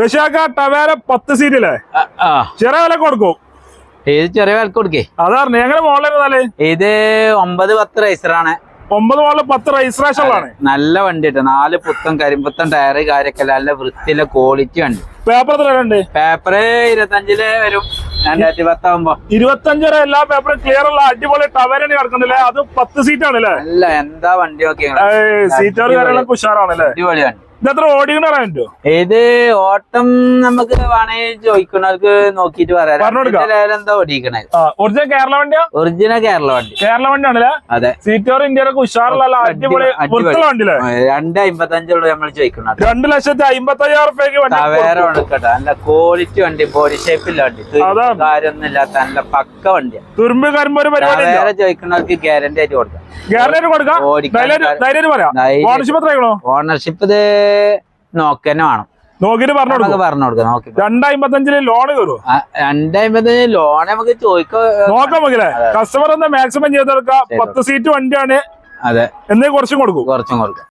റഷ്യാക്ക Tavera പത്ത് സീറ്റില്ലേ അല്ലേ ചെറിയ വില കൊടുക്കും. ഏത് ചെറിയ വിലക്ക് കൊടുക്കേ? അതാണ് എങ്ങനെ മോളിരുന്നാൽ ഇത് ഒമ്പത് പത്ത് റൈസറാണ് ഒമ്പത് മോളിൽ പത്ത് രജിസ്ട്രേഷനിലാണ് നല്ല വണ്ടി കേട്ടോ. നാല് പുത്തൻ കരിമ്പുത്തൻ ടയറ് കാര്യമൊക്കെ നല്ല വൃത്തിയിലെ ക്വാളിറ്റി ഉണ്ട് പേപ്പർ എത്ര ഉണ്ട് പേപ്പർ ഇരുപത്തഞ്ചിൽ വരും. രണ്ടായിരത്തി പത്താവുമ്പോ ഇരുപത്തഞ്ച് വരെ എല്ലാ പേപ്പറും ക്ലിയർ ഉള്ള അടിപൊളി ടവേരാണ് കിടക്കണ്ടല്ലേ അത് പത്ത് സീറ്റ് ആണല്ലേ? അല്ല എന്താ വണ്ടി നോക്കി സീറ്റുകൾ കാര്യങ്ങളൊക്കെ ഉഷാറാണല്ലേ? അടിപൊളി വണ്ടി ഇത് എത്ര ഓടിക്കണ പറയാൻ പറ്റുമോ ഇത് ഓട്ടം നമുക്ക് വേണേ ചോദിക്കണവർക്ക് നോക്കിട്ട് പറയാം. എന്താ ഓടിക്കണേ? ഒറിജിനൽ കേരള വണ്ടിയാ? ഒറിജിനൽ കേരള വണ്ടി. കേരള വണ്ടിയാണല്ലേ? അതെ. സീറ്റോർ ഇന്ത്യയിലൊക്കെ ഉഷാറുള്ള അടിപൊളി വണ്ടിയില്ലേ? രണ്ട് അമ്പത്തഞ്ചുള്ള നമ്മൾ ചോദിക്കണം രണ്ട് ലക്ഷത്തി അമ്പത്തി അയ്യായിരം റുപ്യക്ക് വണ്ടി ടവേര കൊടുക്കട്ടെ നല്ല ക്വാളിറ്റി വണ്ടി ബോഡി ഷേപ്പില്ല വണ്ടി. കാര്യൊന്നും കാര്യമൊന്നും ഇല്ലാത്ത നല്ല പക്ക വണ്ടിയാണ് തുരുമ്പ് കരിമ്പോ പരിപാടി ടവേര ചോദിക്കുന്നവർക്ക് ഗ്യാരണ്ടി ആയിട്ട് കൊടുക്കാം. ഗ്യാരണ്ടി കൊടുക്കാം. ഓണർഷിപ്പ് എത്രയാണോ ഓണർഷിപ്പ് ഇത് നോക്കന്നെ വേണം. നോക്കിട്ട് പറഞ്ഞു പറഞ്ഞു കൊടുക്കാം നോക്കി രണ്ട് അമ്പത്തഞ്ചിൽ ലോൺ കയറും ലോൺ നമുക്ക് ചോദിക്കാം നോക്കാം കസ്റ്റമർ മാക്സിമം ചെയ്തെടുക്കാം. പത്ത് സീറ്റ് വണ്ടിയാണ്. അതെ. എന്നേ കുറച്ചും കൊടുക്കും. കുറച്ചും കൊടുക്കാം.